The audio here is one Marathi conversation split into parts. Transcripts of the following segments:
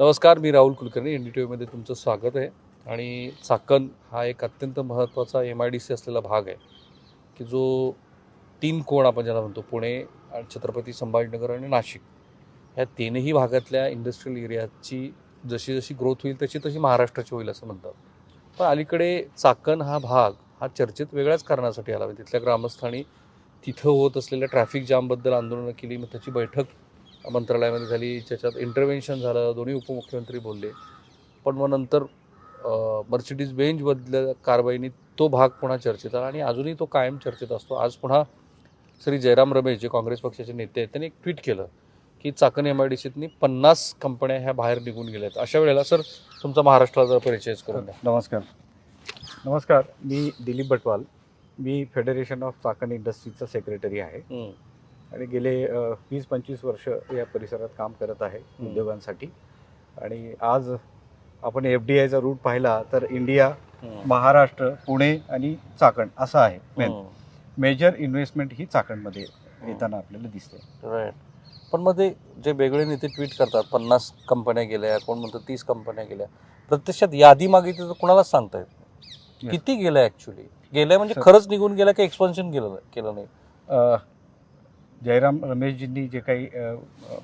नमस्कार मी Rahul Kulkarni N D T व्हीमध्ये तुमचं स्वागत आहे. आणि चाकण हा एक अत्यंत महत्त्वाचा एम आय डी सी असलेला भाग आहे की जो तीन कोण आपण ज्याला म्हणतो पुणे आणि छत्रपती संभाजीनगर आणि नाशिक ह्या तीनही भागातल्या इंडस्ट्रियल एरियाची जशी जशी ग्रोथ होईल तशी तशी महाराष्ट्राची होईल असं म्हणतात. पण अलीकडे चाकण हा भाग हा चर्चेत वेगळ्याच कारणासाठी आला. म्हणजे तिथल्या ग्रामस्थांनी तिथं होत असलेल्या ट्रॅफिक जामबद्दल आंदोलनं केली मग त्याची बैठक मंत्रालयामध्ये झाली त्याच्यात इंटरव्हेन्शन झालं दोन्ही उपमुख्यमंत्री बोलले. पण मग नंतर मर्सिडीज बेंचबद्दल कारवाईने तो भाग पुन्हा चर्चेत आला आणि अजूनही तो कायम चर्चेत असतो. आज पुन्हा श्री जयराम रमेश जे काँग्रेस पक्षाचे नेते आहेत त्यांनी एक ट्विट केलं की चाकण एम आय डी सीतनी पन्नास कंपन्या ह्या बाहेर निघून गेल्या आहेत अशा वेळेला सर तुमचा महाराष्ट्राला जरा परिचयच करून द्या. नमस्कार. नमस्कार. मी दिलीप भटवाल मी फेडरेशन ऑफ चाकण इंडस्ट्रीचा सेक्रेटरी आहे. आणि गेले वीस पंचवीस वर्ष या परिसरात काम करत आहे. उद्योगांसाठी. आणि आज आपण एफ डी आयचा रूट पाहिला तर इंडिया महाराष्ट्र पुणे आणि चाकण असं आहे. मेजर इन्व्हेस्टमेंट ही चाकणमध्ये येताना आपल्याला दिसते. राईट पण मग ते जे वेगळे नेते ट्विट करतात पन्नास कंपन्या गेल्या कोण म्हणतं तीस कंपन्या गेल्या प्रत्यक्षात यादी मागितली तर कुणालाच सांगता येत. किती गेल्या ऍक्च्युली गेल्या म्हणजे. खरंच निघून गेल्या की एक्सपान्शन केलं केलं नाही? जयराम रमेशजींनी जे काही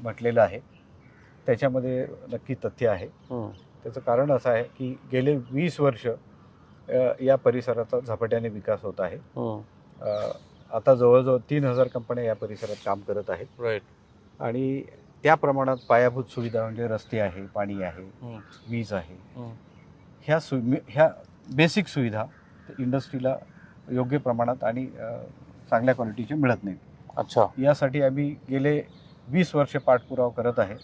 म्हटलेलं आहे त्याच्यामध्ये नक्की तथ्य आहे. त्याचं कारण असं आहे की गेले वीस वर्ष या परिसराचा झपाट्याने विकास होत आहे. आता जवळजवळ तीन हजार कंपन्या या परिसरात काम करत आहेत. राईट आणि त्या प्रमाणात पायाभूत सुविधा म्हणजे रस्ते आहे पाणी आहे वीज आहे. ह्या सु ह्या बेसिक सुविधा इंडस्ट्रीला योग्य प्रमाणात आणि चांगल्या क्वालिटीचे मिळत नाहीत. अच्छा. यासाठी आम्ही गेले वीस वर्ष पाठपुरावा करत आहे.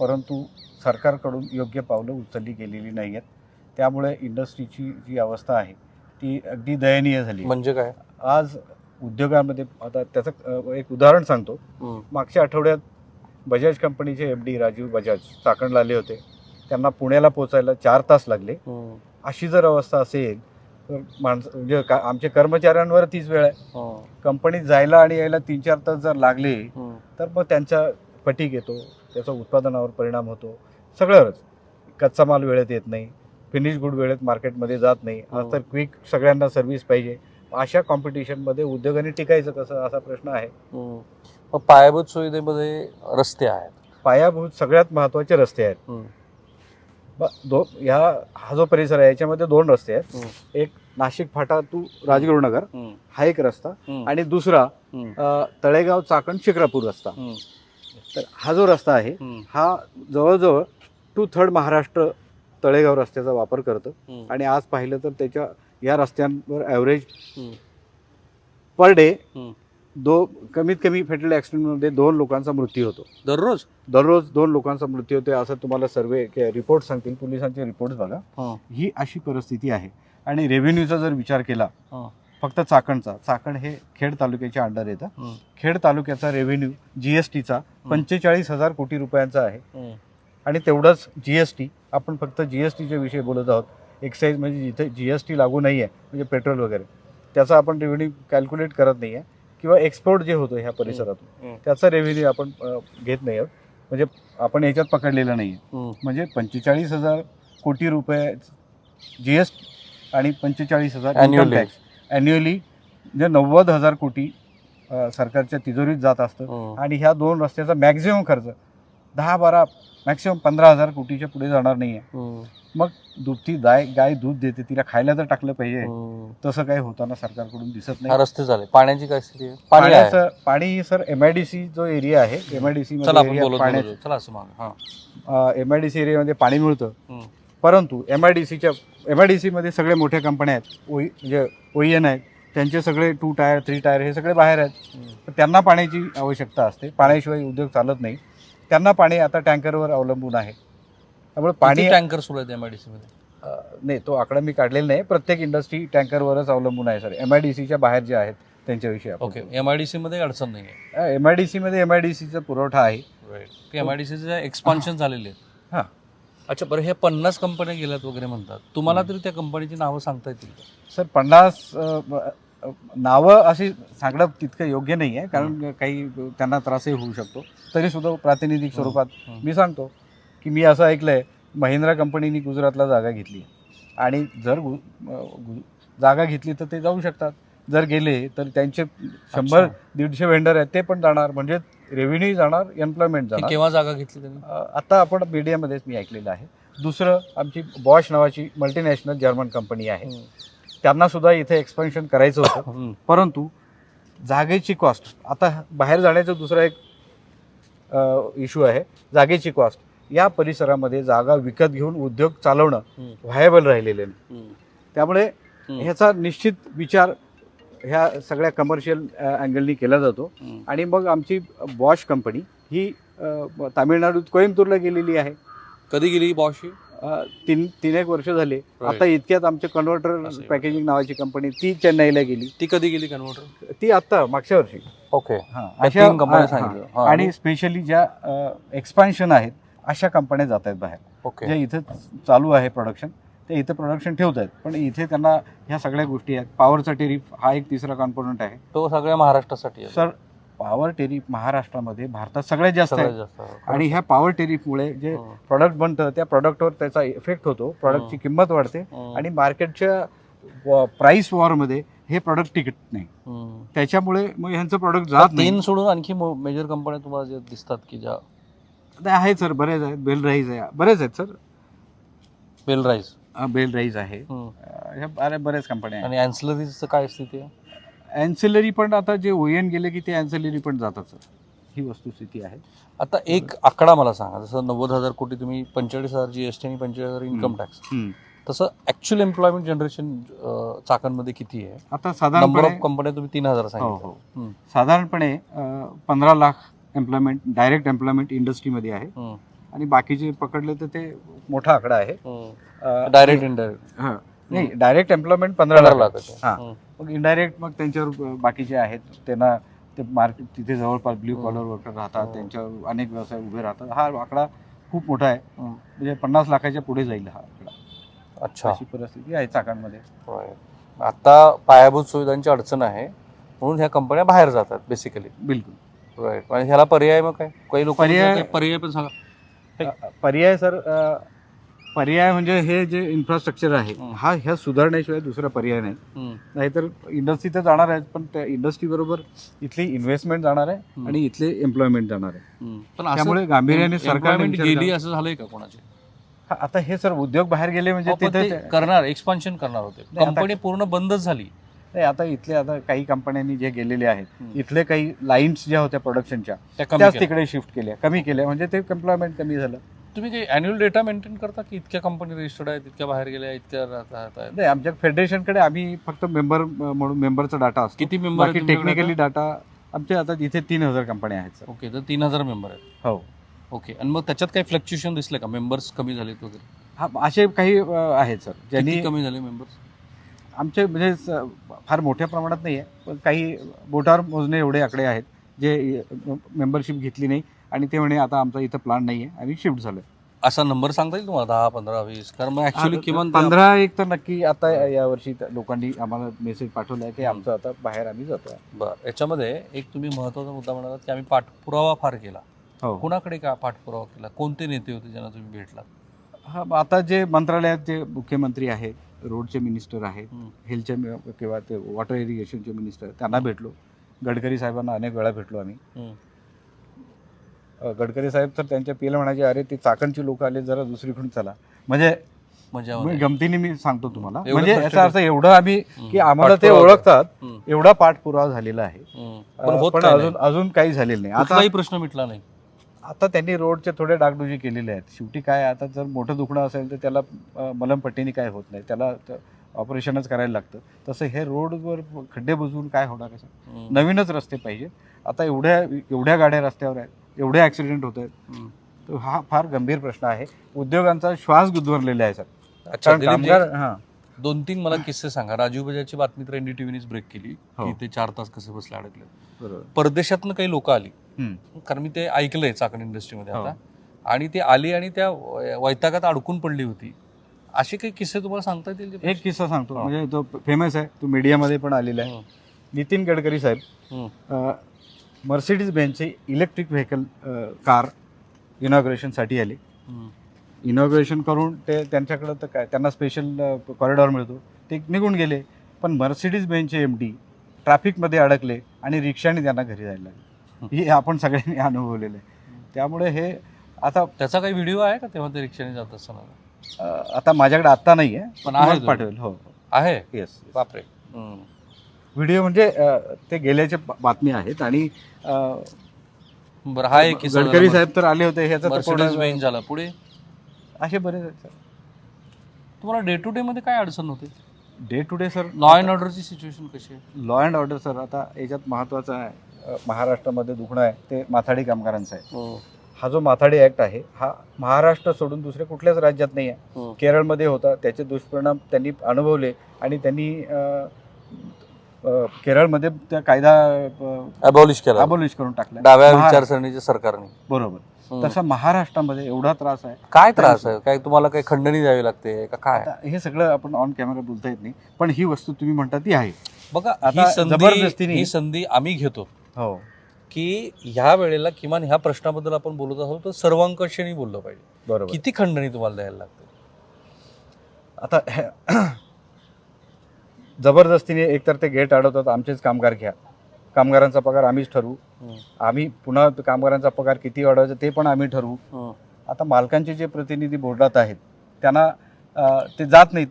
परंतु सरकारकडून योग्य पावलं उचलली गेलेली नाही आहेत त्यामुळे इंडस्ट्रीची जी अवस्था आहे ती अगदी दयनीय झाली. म्हणजे काय? आज उद्योगामध्ये आता त्याचं एक उदाहरण सांगतो. मागच्या आठवड्यात बजाज कंपनीचे एफ डी राजीव बजाज चाकणला आले होते. त्यांना पुण्याला पोचायला चार तास लागले. अशी जर अवस्था असेल माणसं म्हणजे का आमच्या कर्मचाऱ्यांवर तीच वेळ आहे. हम्म, कंपनीत जायला आणि यायला तीन चार तास जर लागले हम्म. तर मग त्यांचा फटीक येतो त्याचा उत्पादनावर परिणाम होतो. सगळंच. कच्चा माल वेळेत येत नाही. फिनिश गुड वेळेत मार्केटमध्ये जात नाही. हो. आज तर क्विक सगळ्यांना सर्व्हिस पाहिजे. अशा कॉम्पिटिशनमध्ये उद्योगाने टिकायचं कसं असा प्रश्न आहे. हम्म. मग पायाभूत सुविधेमध्ये रस्ते आहेत. पायाभूत सगळ्यात महत्त्वाचे रस्ते आहेत. हम्म, दो ह्या हा जो परिसर आहे याच्यामध्ये दोन रस्ते आहेत. एक नाशिक फाटा टू राजगुरुनगर हम्म, हा एक रस्ता. आणि दुसरा तळेगाव चाकण शिक्रापूर रस्ता. तर हा जो रस्ता आहे हा जवळजवळ टू थर्ड महाराष्ट्र तळेगाव रस्त्याचा वापर करतं. आणि आज पाहिलं तर त्याच्या या रस्त्यांवर ॲव्हरेज. Per day. दो कमीत कमी फेटल ॲक्सिडेंटमध्ये दोन लोकांचा मृत्यू होतो. दररोज? दररोज दोन लोकांचा मृत्यू होतो. असं तुम्हाला सर्वे रिपोर्ट सांगतील पोलिसांचे रिपोर्ट बघा. हं, अशी परिस्थिती आहे. आणि रेव्हेन्यूचा जर विचार केला हं, फक्त चाकणचा. चाकण हे खेड तालुक्याच्या अंडर येतं. खेड तालुक्याचा रेव्हेन्यू जी एस टीचा पंचेचाळीस हजार कोटी रुपयांचा आहे. आणि तेवढंच जी एस टी आपण फक्त जी एस टीच्या विषयी बोलत आहोत. एक्साईज म्हणजे जिथे जी एस टी लागू नाही आहे म्हणजे पेट्रोल वगैरे. त्याचा आपण रेव्हेन्यू कॅल्क्युलेट करत नाही आहे किंवा एक्सपोर्ट जे होतं ह्या परिसरातून. त्याचा रेव्हेन्यू आपण घेत नाही आहोत म्हणजे आपण याच्यात पकडलेलं नाही आहे. म्हणजे पंचेचाळीस हजार कोटी रुपये जी एस आणि पंचेचाळीस हजार Annually. टॅक्स ॲन्युअली म्हणजे नव्वद हजार कोटी सरकारच्या तिजोरीत जात असतं. आणि ह्या दोन रस्त्याचा मॅक्झिमम खर्च दहा बारा मॅक्सिमम पंधरा हजार कोटीच्या पुढे जाणार नाही आहे हं. मग दुभती गाय गाय दूध देते तिला खायला तर टाकलं पाहिजे. हं. तसं काही होताना सरकारकडून दिसत नाही. रस्ते झाले. पाण्याची काय स्थिती आहे? पाणी आहे. पाण्याचं पाणी sir M I D C जो एरिया आहे एम आय डी सी चला आपण बोलत पाण्या बोलत. चला असं माग. हा. एम आय डी सी एरियामध्ये पाणी मिळतं. परंतु एम आय डी सीच्या एम आय डी सीमध्ये सगळे मोठ्या कंपन्या आहेत. ओई म्हणजे ओ एन आहेत. त्यांचे सगळे टू टायर थ्री टायर हे सगळे बाहेर आहेत. तर त्यांना पाण्याची आवश्यकता असते. पाण्याशिवाय उद्योग चालत नाही. त्यांना पाणी आता टँकरवर अवलंबून आहे. त्यामुळे पाणी टँकर सुरू आहेत एमआयडीसी मध्ये? अ, नाही तो आकडा मी काढलेला नाही. प्रत्येक इंडस्ट्री टँकरवरच अवलंबून आहे सर. एम आय डी सीच्या बाहेर जे आहेत त्यांच्याविषयी ओके. एमआयडीसी मध्ये अडचण नाही आहे एम आय डी सीमध्ये एम आय डी सीचा पुरवठा आहे. राईट एमआयडीसीचे एक्सपान्शन झालेले आहेत. हां. अच्छा बरं हे पन्नास कंपन्या गेल्यात वगैरे म्हणतात. तुम्हाला तरी त्या कंपनीची नावं सांगता येतील? सर पन्नास नावं अशी सांगणं तितकं योग्य नाही आहे कारण काही त्यांना त्रासही होऊ शकतो. तरी सुद्धा प्रातिनिधिक स्वरूपात. मी सांगतो की मी असं ऐकलंय महिंद्रा कंपनीने गुजरातला जागा घेतली. आणि जर गु- अं, गु- जागा घेतली तर ते जाऊ शकतात. जर गेले तर त्यांचे शंभर. दीडशे वेंडर आहेत ते पण जाणार. म्हणजे रेव्हेन्यू जाणार एम्प्लॉयमेंट जाणार. केव्हा जागा घेतली आता आपण मीडियामध्येच मी ऐकलेलं आहे. दुसरं आमची बॉश नावाची मल्टीनॅशनल जर्मन कंपनी आहे. त्यांना सुद्धा इथे एक्सपेन्शन करायचं होतं. परंतु जागेची कॉस्ट आता बाहेर जाण्याचा दुसरा एक इश्यू आहे जागेची कॉस्ट या परिसरामध्ये जागा विकत घेऊन उद्योग चालवणं. व्हायबल राहिलेले नाही. त्यामुळे. ह्याचा निश्चित विचार ह्या सगळ्या कमर्शियल अँगलनी केला जातो. आणि मग आमची बॉश कंपनी ही तामिळनाडूत कोइंबतूरला गेलेली आहे कधी गेली बॉश ही तीन तीन एक वर्ष झाले. आता इतक्यात आमचे कन्व्हर्टर. पॅकेजिंग नावाची कंपनी ती चेन्नईला गेली. ती कधी गेली कन्व्हर्टर ती आत्ता मागच्या वर्षी. ओके. अशा- आणि स्पेशली ज्या एक्सपान्शन आहेत अशा कंपन्या जात आहेत बाहेर. ओके. जे इथे चालू आहे प्रोडक्शन ते इथे प्रोडक्शन ठेवत आहेत. पण इथे त्यांना ह्या सगळ्या गोष्टी आहेत. पॉवरचा टेरिफ हा एक तिसरा कॉम्पोनंट आहे. तो सगळ्या महाराष्ट्रासाठी. सर पॉवर टेरिफ महाराष्ट्रामध्ये भारतात सगळ्यात जास्त आहे. जास्त आणि ह्या पॉवर टेरिफमुळे जे. प्रॉडक्ट बनतं त्या प्रॉडक्टवर त्याचा इफेक्ट होतो. प्रॉडक्टची हं. किंमत वाढते. आणि मार्केटच्या प्राइस वॉरमध्ये हे प्रॉडक्ट टिकत नाही. त्याच्यामुळे मग ह्यांचं प्रॉडक्ट जात नाही. सोडून आणखी मेजर कंपन्या तुम्हाला जे दिसतात की ज्या आहेत सर बरेच आहेत. बेल राईज आहे. बरेच आहेत sir. Bel Rise Bel Rise आहे. ह्या बऱ्या- बऱ्याच कंपन्या आणि अँसलरीजचं काय स्थिती आहे? अँसिलरी पण आता जे ओएन गेले की ते अँसिलरी पण जातात सर. ही वस्तुस्थिती आहे. आता एक आकडा मला सांगा जसं नव्वद हजार कोटी तुम्ही पंचेचाळीस हजार जीएसटी आणि पंचेचाळीस हजार इन्कम टॅक्स. तसं ऍक्च्युअल एम्प्लॉयमेंट जनरेशन चाकणमध्ये किती आहे? आता ऑफ कंपन्या तुम्ही तीन हजार हो सांगितलं. हो हम्म. साधारणपणे पंधरा लाख एम्प्लॉयमेंट डायरेक्ट एम्प्लॉयमेंट इंडस्ट्रीमध्ये आहे. आणि बाकीचे पकडले तर ते मोठा आकडा आहे. डायरेक्ट इनडायरेक्ट हा. नाही डायरेक्ट एम्प्लॉयमेंट पंधरा लाख लाखाचे हा. मग इनडायरेक्ट मग त्यांच्यावर बाकीचे आहेत त्यांना ते मार्केट तिथे जवळपास ब्ल्यू. कॉलर वर्कर राहतात हम्म. त्यांच्यावर अनेक व्यवसाय उभे राहतात. हा आकडा खूप मोठा आहे. म्हणजे पन्नास लाखाच्या पुढे जाईल हा आकडा. अच्छा. अशी परिस्थिती आहे Right. आता पायाभूत सुविधांची अडचण आहे म्हणून ह्या कंपन्या बाहेर जातात बेसिकली बिलकुल. राईट आणि ह्याला पर्याय मग काय? काही लोक पर्याय- पर्याय पण सांगा. पर्याय सर पर्याय म्हणजे हे जे इन्फ्रास्ट्रक्चर आहे हं. ह्या सुधारण्याशिवाय दुसरा पर्याय नाही. नाहीतर इंडस्ट्री तर जाणार आहे पण त्या इंडस्ट्री बरोबर इथली इन्व्हेस्टमेंट जाणार आहे. आणि इथले एम्प्लॉयमेंट जाणार आहे. पण त्यामुळे गांभीर्याने विचार गेली. असं झालंय का कोणाचे आता हे सर उद्योग बाहेर गेले म्हणजे हो, तिथे करणार एक्सपान्शन करणार होते कंपनी पूर्ण बंदच झाली नाही, आता इथले आता काही कंपन्यांनी जे गेलेले आहेत. इथले काही लाईन्स ज्या होत्या प्रोडक्शनच्या त्याच. तिकडे शिफ्ट केल्या कमी केल्या म्हणजे ते एम्प्लॉयमेंट कमी झालं तुम्ही काही अॅन्युअल डेटा मेंटेन करता की इतक्या कंपनी रजिस्टर्ड आहेत इतक्या बाहेर गेल्या इतक्या राहत राहत आहेत? नाही आमच्या फेडरेशनकडे आम्ही फक्त मेंबर म्हणून मेंबरचा डाटा असतो. किती मेंबर टेक्निकली डाटा आमच्या आता? इथे तीन हजार कंपन्या आहेत सर ओके तर तीन हजार मेंबर आहेत. हो. ओके आणि मग त्याच्यात काही फ्लक्च्युएशन दिसले का? मेंबर्स कमी झालेत वगैरे? हा असे काही आहेत सर ज्यांनी कमी झाले मेंबर्स आमचे म्हणजे फार मोठ्या प्रमाणात नाही आहे पण काही बोटावर मोजणे एवढे आकडे आहेत जे मेंबरशिप घेतली नाही. आणि ते म्हणे आता आमचा इथं प्लान नाही आहे आम्ही शिफ्ट झालोय असा नंबर सांगता येईल तुम्हाला? दहा पंधरा वीस? कारण मग ऍक्च्युली किमान पंधरा एक तर नक्की आता यावर्षी लोकांनी आम्हाला मेसेज पाठवलाय की आमचं आता बाहेर आम्ही जातोय. बरं याच्यामध्ये एक तुम्ही महत्त्वाचा मुद्दा म्हणालात की आम्ही पाठपुरावा फार केला. हो. कुणाकडे का पाठपुरावा केला? कोणते नेते होते ज्यांना तुम्ही भेटलात? हा आता जे मंत्रालयात जे मुख्यमंत्री आहेत रोडचे मिनिस्टर आहेत. हेल्थचे किंवा ते वॉटर इरिगेशनचे मिनिस्टर त्यांना भेटलो. गडकरी साहेबांना अनेक वेळा भेटलो आम्ही. गडकरी साहेब तर त्यांच्या पिला म्हणायचे अरे ते चाकणची लोक आले जरा दुसरीकडून चला. म्हणजे मी. गमतीने मी सांगतो तुम्हाला. म्हणजे याचा अर्थ एवढं आम्ही. की आम्हाला ते ओळखतात. एवढा पाठपुरावा झालेला आहे. पण अजून. अजून काही झालेलं नाही. आता कुठलाही प्रश्न मिटला नाही. आता त्यांनी रोडचे थोडे डागडुजी केलेले आहेत. शेवटी काय आता जर मोठं दुखणं असेल तर त्याला मलमपट्टीने काय होत नाही. त्याला ऑपरेशनच करायला लागतं. तसं हे रोडवर खड्डे बुजवून काय होणार? हम्म. नवीनच रस्ते पाहिजे आता एवढ्या एवढ्या गाड्या रस्त्यावर आहेत. एवढे ॲक्सिडेंट होत आहेत. तर हा फार गंभीर प्रश्न आहे. उद्योगांचा श्वास गुदमरलेला आहे सर. अच्छा कारण कामगार हां. दोन तीन मला किस्से सांगा. राजीव बजाजची बातमी तर एनडीटीव्हीनेच ब्रेक केली हो. की ते चार तास कसे बसले अडकले. बरोबर. परदेशातनं काही लोक आली. हम्म. कारण मी ते ऐकलंय चाकण इंडस्ट्रीमध्ये हो. आता. आणि ती आली आणि त्या वैतागात अडकून पडली होती. असे काही किस्से तुम्हाला सांगता येतील जे- एक किस्सा सांगतो. हा. म्हणजे तो फेमस आहे. तो मीडियामध्ये पण आलेला आहे. नितीन गडकरी साहेब. मर्सिडीज बेंचचे इलेक्ट्रिक व्हेकल कार इनॉग्रेशनसाठी आले. इनॉग्रेशन करून ते त्यांच्याकडं तर काय त्यांना स्पेशल कॉरिडॉर मिळतो. ते निघून गेले पण मर्सिडीज बेंचचे एम डी ट्रॅफिकमध्ये अडकले आणि रिक्षाने त्यांना घरी जायला लागले. हे आपण सगळ्यांनी अनुभवलेलं आहे. त्यामुळे हे आता त्याचा काही व्हिडिओ आहे का तेव्हा ते रिक्षाने जात असताना? आता माझ्याकडे आत्ता नाही आहे पण. पाठवेल हो. आहे? येस बापरे. व्हिडिओ म्हणजे ते गेल्याच्या बा- बातम्या आहेत आणि बरं हा एक किस्सा गडकरी. साहेब तर आले होते ह्याचा तर झाला. पुढे? असे बरेच आहेत सर. तुम्हाला डे टू डे मध्ये काय अडचण होते? Day to day sir law and ऑर्डरची सिच्युएशन कशी आहे? लॉ अँड ऑर्डर सर आता याच्यात महत्त्वाचं आहे अं, महाराष्ट्रामध्ये दुखणं आहे ते माथाडी कामगारांचं आहे. हा. जो माथाडी ॲक्ट आहे हा महाराष्ट्र सोडून दुसऱ्या कुठल्याच राज्यात नाही आहे. हम्म. केरळमध्ये होता त्याचे दुष्परिणाम त्यांनी अनुभवले आणि त्यांनी अं, केरळमध्ये त्या कायदा अबॉलिश केला. अबोलिश करून टाकला डाव्या विचारसरणीच्या सरकारने. बरोबर. तसं महाराष्ट्रामध्ये एवढा त्रास आहे. काय त्रास आहे? काय तुम्हाला काही खंडणी द्यावी लागते का काय? हे सगळं आपण ऑन कॅमेरा बोलता येत नाही पण ही वस्तू तुम्ही म्हणता ती आहे. बघा आता ही संधी जबरदस्तीने- ही संधी आम्ही घेतो. हो. की ह्या वेळेला किमान ह्या प्रश्नाबद्दल आपण बोलत आहोत तर सर्वांकषाने बोललं पाहिजे. बरोबर. किती खंडणी तुम्हाला द्यायला लागते? आता जबरदस्तीने एकतर ते गेट अडवतात आमचेच कामगार घ्या. कामगारांचा पगार आम्हीच ठरवू. आम्ही पुन्हा कामगारांचा पगार किती वाढवायचा ते पण आम्ही ठरवू. आता मालकांचे जे प्रतिनिधी बोर्डात आहेत त्यांना ते जात नाहीत.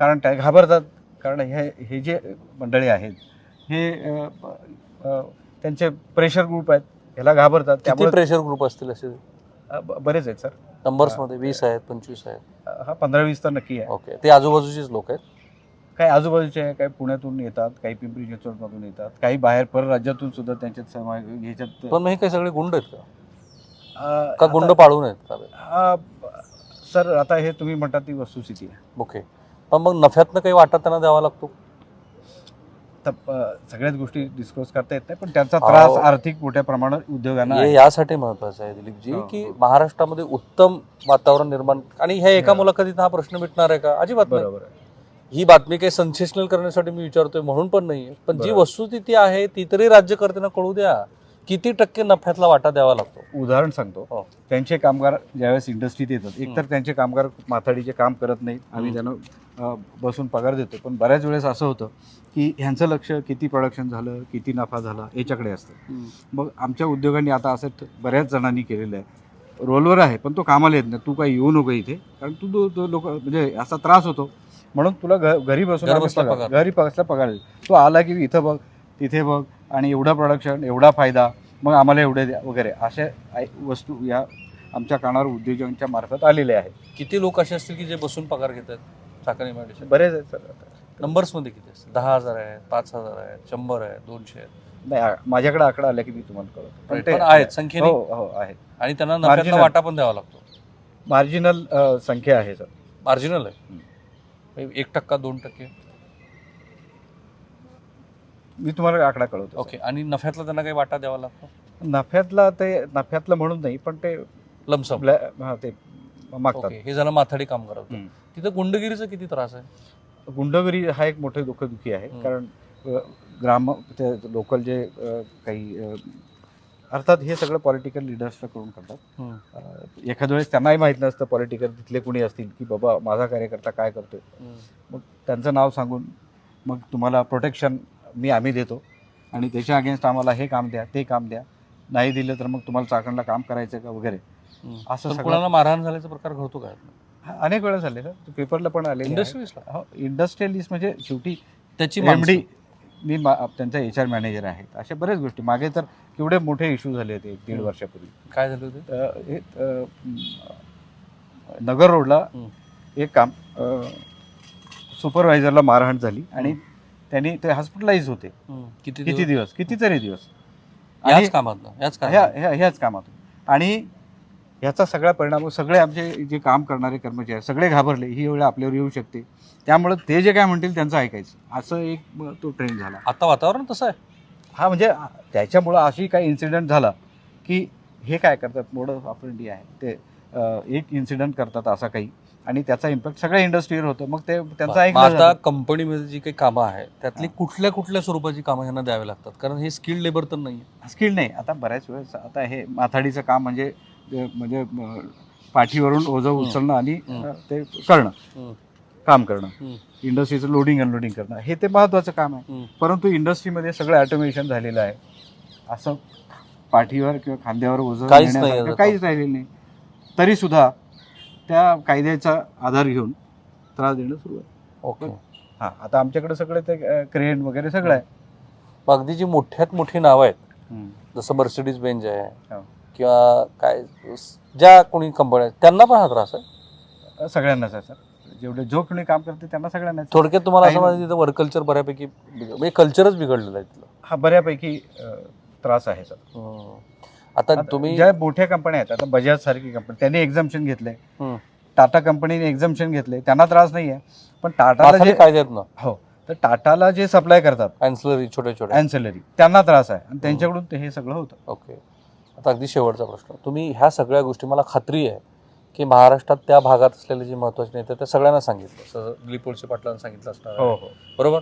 कारण त्या घाबरतात. कारण हे हे जे मंडळी आहेत हे त्यांचे प्रेशर ग्रुप आहेत ह्याला घाबरतात. त्यामुळे प्रेशर ग्रुप असतील असे? बरेच आहेत सर. नंबर्समध्ये वीस आहेत पंचवीस आहेत. हा पंधरा वीस तर नक्की आहे. ओके ते आजूबाजूचेच लोक आहेत. काही आजूबाजूचे आहे काही पुण्यातून येतात काही पिंपरी चिंचवडमधून येतात काही बाहेर परराज्यातून सुद्धा त्यांच्यात समावेश ह्याच्यात पण मग हे काही सगळे गुंड आहेत का गुंड पाळून आहेत का सर आता हे तुम्ही म्हणतात ती वस्तुस्थिती आहे ओके पण मग नफ्यातनं काही वाटा त्यांना द्यावा लागतो सगळ्याच गोष्टी डिस्क्लोज करता येत नाही पण त्याचा त्रास. आर्थिक मोठ्या प्रमाणात उद्योगांना. यासाठी महत्वाचं आहे दिलीपजी हो, की हो. महाराष्ट्रामध्ये उत्तम वातावरण निर्माण आणि ह्या एका. मुलाखतीत हा प्रश्न मिटणार आहे का अजिबात बरोबर आहे. ही बातमी काही सेन्सेशनल करण्यासाठी मी विचारतोय म्हणून पण नाहीये. पण जी. वस्तुस्थिती आहे ती तरी राज्यकर्त्यांना कळू द्या. किती टक्के नफ्यातला वाटा द्यावा लागतो? उदाहरण सांगतो. हो. त्यांचे कामगार ज्यावेळेस इंडस्ट्रीत येतात एकतर. त्यांचे कामगार माथाडीचे काम करत नाहीत आम्ही. त्यांना बसून पगार देतो पण बऱ्याच वेळेस असं होतं की ह्यांचं लक्ष किती प्रोडक्शन झालं किती नफा झाला याच्याकडे असतं. मग आमच्या उद्योगांनी आता असं बऱ्याच जणांनी केलेलं आहे. रोलवर आहे पण तो कामाला येत नाही. तू काही येऊ नको इथे. कारण तो लोक म्हणजे असा त्रास होतो. म्हणून तुला घरी बसून घर बसल्या पगार-. तो आला की इथं बघ तिथे बघ आणि एवढं प्रोडक्शन एवढा फायदा मग आम्हाला एवढे द्या वगैरे. अशा वस्तू या आमच्या कानावर उद्योजकांच्या मार्फत आलेल्या आहेत. किती लोक असे असतील की जे बसून पगार घेतात? इमारतीचे बरेच आहेत. सर नंबर्समध्ये किती असतील? दहा हजार आहेत पाच हजार आहेत शंभर आहेत दोनशे आहेत. नाही माझ्याकडे आकडा आला की मी तुम्हाला कळतो पण आहेत संख्येने. हो हो आहेत. आणि त्यांना. वाटा पण द्यावा लागतो. मार्जिनल संख्या आहे सर. मार्जिनल आहे. एक टक्का दोन टक्के. मी तुम्हाला आकडा कळवतो. ओके आणि नफ्यातला त्यांना काही वाटा द्यावा लागतो? नफ्यातला ते नफ्यातलं म्हणून नाही पण ते लमसम. हा, ते मागतात. ओके हे झालं माथाडी काम करत हम्म. तिथं गुंडगिरीचा किती त्रास आहे? गुंडगिरी हा एक मोठे दुःखदुखी आहे. हम्म. कारण अ, ग्राम ते लोकल जे अ, काही अ, अर्थात हे सगळं पॉलिटिकल लिडर्सकडून करतात. अ, एखाद्या वेळेस त्यांनाही माहीत नसतं पॉलिटिकल तिथले कुणी असतील की बाबा माझा कार्यकर्ता काय करतोय. मग त्यांचं नाव सांगून मग तुम्हाला प्रोटेक्शन मी आम्ही देतो. आणि त्याच्या अगेन्स्ट आम्हाला हे काम द्या ते काम द्या. नाही दिलं तर मग तुम्हाला चाकणला काम करायचं का वगैरे. असं कोणाला मारहाण झाल्याचा प्रकार घडतो काय हा, अनेक वेळा झाले सर पेपरला पण आले इंडस्ट्रीजला हो इंडस्ट्रियलिस्ट म्हणजे शेवटी त्याची मा- त्यांचा एच आर मॅनेजर आहेत अशा बऱ्याच गोष्टी. मागे तर केवढे मोठे इश्यू झाले होते एक दीड. वर्षापूर्वी. काय झालं होते? हे, अ, नगर रोडला. एक काम सुपरवायझरला मारहाण झाली आणि त्यांनी ते हॉस्पिटलाइज होते. किती किती दिवस? दिवस? कितीतरी दिवस. आणि याच कामात याच ह्या कामात ह्या- ह्याच कामातून. आणि ह्याचा सगळा परिणाम सगळे आमचे जे काम करणारे कर्मचारी आहेत, सगळे घाबरले. ही वेळ आपल्यावर येऊ शकते. त्यामुळे ते जे काय म्हणतील त्यांचं ऐकायचं. असं एक म, तो ट्रेंड झाला. आता वातावरण तसं आहे. हा म्हणजे त्याच्यामुळं अशी काही इन्सिडेंट झाला की हे काय करतात? मोड ऑफ इंडिया आहे. ते एक इन्सिडेंट करतात असा काही. आणि त्याचा इम्पॅक्ट सगळ्या इंडस्ट्रीवर होतो. मग ते त्यांचं ऐकलं आता. कंपनीमध्ये जी काही कामं आहेत त्यातली. कुठल्या कुठल्या स्वरूपाची कामं ह्यांना द्यावी लागतात? कारण हे स्किल्ड लेबर तर नाही स्किल नाही. आता बऱ्याच वेळेस आता हे माथाडीचं काम म्हणजे म्हणजे पाठीवरून ओझं. उचलणं आणि ते करणं. काम करणं. इंडस्ट्रीचं लोडिंग अनलोडिंग करणं. हे ते महत्त्वाचं काम आहे. परंतु इंडस्ट्रीमध्ये सगळं ऑटोमेशन झालेलं आहे. असं पाठीवर किंवा खांद्यावर ओझं काहीच राहिलेलं नाही. तरी सुद्धा त्या कायद्याचा आधार घेऊन त्रास देणं सुरू आहे. ओके. हा आता आमच्याकडे सगळं ते क्रेन वगैरे सगळं आहे. अगदी जी मोठ्यात मोठी नावं आहेत जसं मर्सिडीज बेंज आहे हो. किंवा काय ज्या कोणी कंपन्या आहेत त्यांना पण हा त्रास आहे? सगळ्यांनाच आहे सर. जेवढे जो कोणी काम करते त्यांना सगळ्यांनाच. आहे. थोडक्यात तुम्हाला असं माहिती तिथं वर्क कल्चर बऱ्यापैकी म्हणजे कल्चरच बिघडलेलं आहे तिथलं. हा बऱ्यापैकी अ, त्रास आहे सर. हम्म. आता आता तुम्ही ज्या मोठ्या कंपन्या आहेत आता बजाज सारखी कंपनी त्यांनी एक्झाम्शन हम्म. टाटा कंपनीने एक्झाम्शन घेतले त्यांना त्रास नाही आहे पण टाटाला माथाडी जे कायदे आहेत ना? हो. तर टाटाला जे सप्लाय करतात अँसलरी छोटे छोटे अँसेलरी त्यांना त्रास आहे. आणि त्यांच्याकडून ते हे सगळं होतं. ओके आता अगदी शेवटचा प्रश्न. तुम्ही ह्या सगळ्या गोष्टी मला खात्री आहे की महाराष्ट्रात त्या भागात असलेले जे महत्त्वाचे नेते त्या सगळ्यांना सांगितलं जसं दिलीप वळसे पाटलांना सांगितलं असणार आहे. हो बरोबर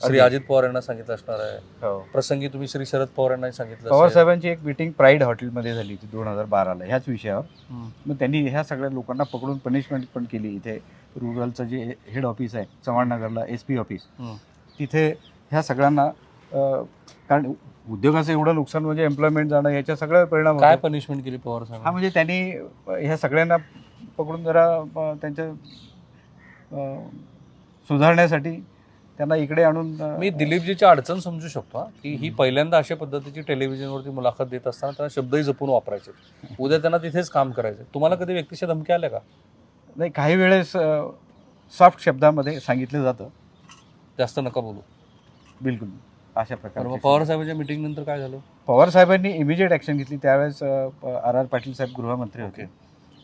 श्री. अजित पवार यांना सांगितलं असणार आहे हो प्रसंगी तुम्ही श्री शरद पवार यांना सांगितलं पवार असेल. साहेबांची एक मिटिंग प्राईड हॉटेलमध्ये झाली होती दोन हजार बाराला ह्याच विषयावर हम्म. मग त्यांनी ह्या सगळ्या लोकांना पकडून पनिशमेंट पण केली इथे रुरलचं जे हेड ऑफिस आहे चव्हाणनगरला एस पी ऑफिस हम्म. तिथे ह्या सगळ्यांना कारण उद्योगाचं एवढं नुकसान म्हणजे एम्प्लॉयमेंट जाणं याच्या सगळ्या परिणाम काय. पनिशमेंट केली पवार साहेब हा म्हणजे त्यांनी ह्या सगळ्यांना पकडून जरा त्यांच्या सुधारण्यासाठी त्यांना इकडे आणून मी दिलीपजीची अडचण समजू शकतो की ही पहिल्यांदा अशा पद्धतीची टेलिव्हिजनवरती मुलाखत देत असताना त्यांना शब्दही जपून वापरायचे. उद्या त्यांना तिथेच काम करायचं. तुम्हाला कधी व्यक्तिशः धमक्या आल्या का? नाही काही वेळेस सॉफ्ट शब्दामध्ये सांगितलं जातं. जास्त नका बोलू. बिलकुल. अशा मग प्रकारे पवार साहेबांच्या मीटिंग नंतर काय झालं? पवार साहेबांनी इमिजिएट ॲक्शन घेतली. त्यावेळेस आर आर पाटील साहेब गृहमंत्री होते.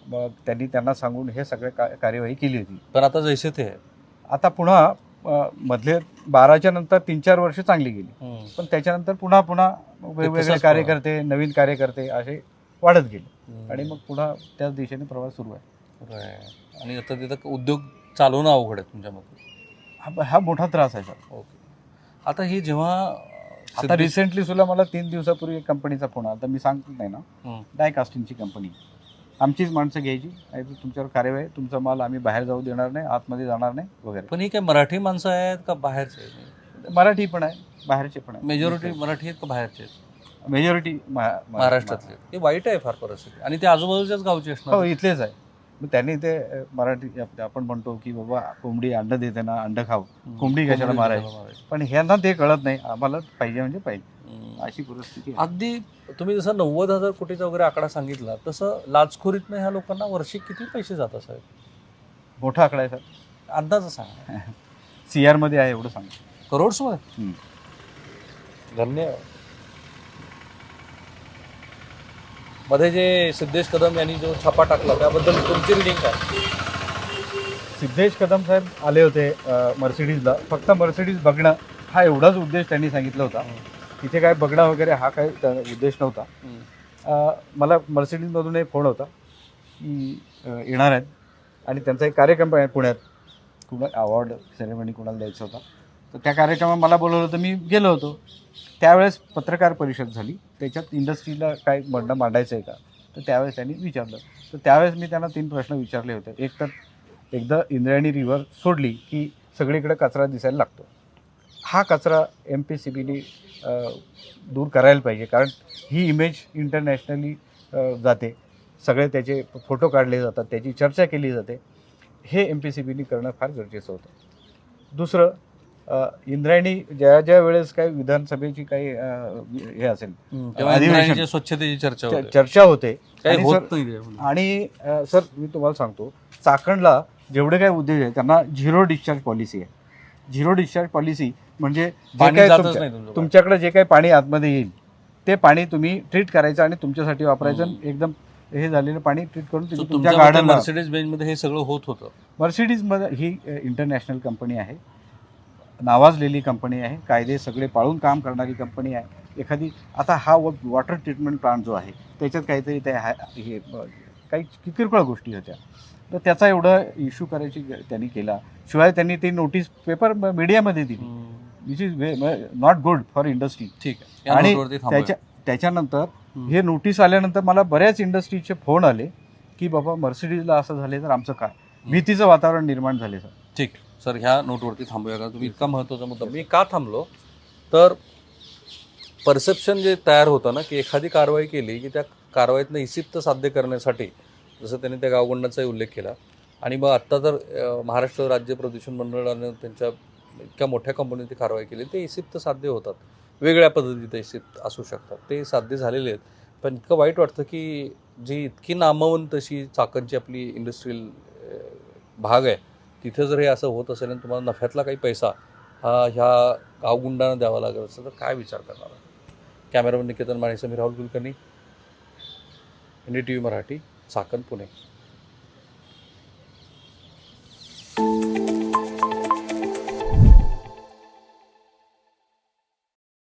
मग त्यांनी त्यांना सांगून हे सगळे का कार्यवाही केली होती. पण आता जैसे ते आता पुन्हा मधले बाराच्या नंतर तीन चार वर्ष चांगली गेली. पण त्याच्यानंतर पुन्हा पुन्हा वेगवेगळे कार्यकर्ते नवीन कार्यकर्ते असे वाढत गेले. आणि मग पुन्हा त्याच दिशेने प्रवास सुरू आहे. आणि आता तिथं उद्योग चालवणं अवघड आहे तुमच्या मते हा हा मोठा त्रास आहे सर. ओके. आता ही जेव्हा आता रिसेंटली सुद्धा मला तीन दिवसापूर्वी एक कंपनीचा फोन आला. तर मी सांगतो नाही ना. हम्म. डाय कास्टिंगची कंपनी आमचीच माणसं घ्यायची. आणि तुमच्यावर कार्यवाही तुमचा माल आम्ही बाहेर जाऊ देणार नाही. आतमध्ये जाणार नाही. वगैरे. पण ही काय मराठी माणसं आहेत का बाहेरचे? मराठी पण आहे. बाहेरचे पण आहे. मेजॉरिटी मराठी आहेत का बाहेरचे आहेत? मेजॉरिटी महाराष्ट्रातले. हे वाईट आहे फार परिस्थिती. आणि ते आजूबाजूच्याच गावचे हो असणार इथलेच आहे. मग त्यांनी ते मराठी आप- आपण म्हणतो की बाबा कोंबडी अंड देते ना अंड हम्म. कोंबडी कशाला मारायची? पण ह्यांना ते कळत नाही आम्हाला पाहिजे म्हणजे पाहिजे. अशी परिस्थिती. अगदी तुम्ही जसं नव्वद हजार कोटीचा वगैरे आकडा सांगितला तसं लाचखोरीतनं ह्या लोकांना वर्षी किती पैसे जात असावेत मोठा आकडा आहे सर अंदाज सांगा सी आरमध्ये आहे एवढं सांग करोड्समध्ये हम्म. धन्यवाद मध्ये जे सिद्धेश कदम यांनी जो छापा टाकला त्याबद्दल तुमची रिडिंग काय? सिद्धेश कदम साहेब आले होते मर्सिडीजला. फक्त मर्सिडीज बघणं हा एवढाच उद्देश त्यांनी सांगितला होता. तिथे काय बघणं वगैरे हा काही त्या- उद्देश नव्हता. अ, मला मर्सिडीजमधून एक फोन होता की अ, येणार आहेत. आणि त्यांचा एक कार्यक्रम आहे पुण्यात. कुणा अवॉर्ड सेरेमनी कुणाला द्यायचा होता. तर त्या कार्यक्रमात मला बोलवलं होतं मी गेलो होतो. त्यावेळेस पत्रकार परिषद झाली. त्याच्यात इंडस्ट्रीला काय म्हणणं मांडायचं आहे का? तर त्यावेळेस त्यांनी विचारलं. तर त्यावेळेस मी त्यांना तीन प्रश्न विचारले होते. एक तर एकदा इंद्रायणी रिव्हर सोडली की सगळीकडे कचरा दिसायला लागतो. हा कचरा एम पी सी बीने दूर करायला पाहिजे. कारण ही इमेज इंटरनॅशनली जाते. सगळे त्याचे फोटो काढले जातात. त्याची चर्चा केली जाते. हे एम पी सी बीने करणं फार गरजेचं होतं. दुसरं इंद्रायणी ज्या ज्या वेळेस काही विधानसभेची काही हे असेल स्वच्छतेची चर्चा चर्चा होते. आणि सर- मी तुम्हाला सांगतो चाकणला जेवढे काही उद्योग आहे त्यांना झिरो डिस्चार्ज पॉलिसी आहे. झिरो डिस्चार्ज पॉलिसी म्हणजे जे तुमच्याकडे. जे काही पाणी आतमध्ये येईल ते पाणी तुम्ही ट्रीट करायचं आणि तुमच्यासाठी वापरायचं एकदम हे झालेलं पाणी ट्रीट करून तुमच्या गार्डनला मर्सिडीज बेंच मध्ये हे सगळं होत होतं. मर्सिडीजमध्ये ही इंटरनॅशनल कंपनी आहे. नावाजलेली कंपनी आहे कायदे सगळे पाळून काम करणारी कंपनी आहे. एखादी आता हा वॉटर ट्रीटमेंट प्लांट जो आहे त्याच्यात काहीतरी ते हा- हे काही किरकोळ गोष्टी होत्या. तर त्याचा एवढा इश्यू करायची त्यांनी केला. शिवाय त्यांनी ती नोटीस पेपर मीडियामध्ये दिली. Which is not good for industry ठीक आहे. आणि. त्याच्या त्याच्यानंतर. हे नोटीस आल्यानंतर मला बऱ्याच इंडस्ट्रीचे फोन आले की बाबा मर्सिडीजला असं झाले तर आमचं काय? भीतीचं वातावरण निर्माण झाले सर. ठीक. सर ह्या नोटवरती थांबूया का? तुम्ही इतका महत्त्वाचा मुद्दा मी का थांबलो? तर परसेप्शन जे तयार होतं ना की एखादी कारवाई केली की त्या कारवाईतनं इसिप्त साध्य करण्यासाठी जसं त्यांनी त्या गावगंडाचाही उल्लेख केला आणि मग आत्ता तर महाराष्ट्र राज्य प्रदूषण मंडळानं त्यांच्या इतक्या मोठ्या कंपनीची ती कारवाई केली ते इसिप्त साध्य होतात. वेगळ्या पद्धतीत इसिप्त असू शकतात. ते साध्य झालेले आहेत. पण इतकं वाईट वाटतं की जी इतकी नामवंत अशी चाकणची आपली इंडस्ट्रीयल भाग आहे तिथे जर हे असं होत असेल आणि तुम्हाला नफ्यातला काही पैसा हा ह्या गावगुंडांना द्यावा लागत असेल तर काय विचार करणार cameraman Niketan माणेसमी Rahul Kulkarni N D T V Marathi Chakan Pune.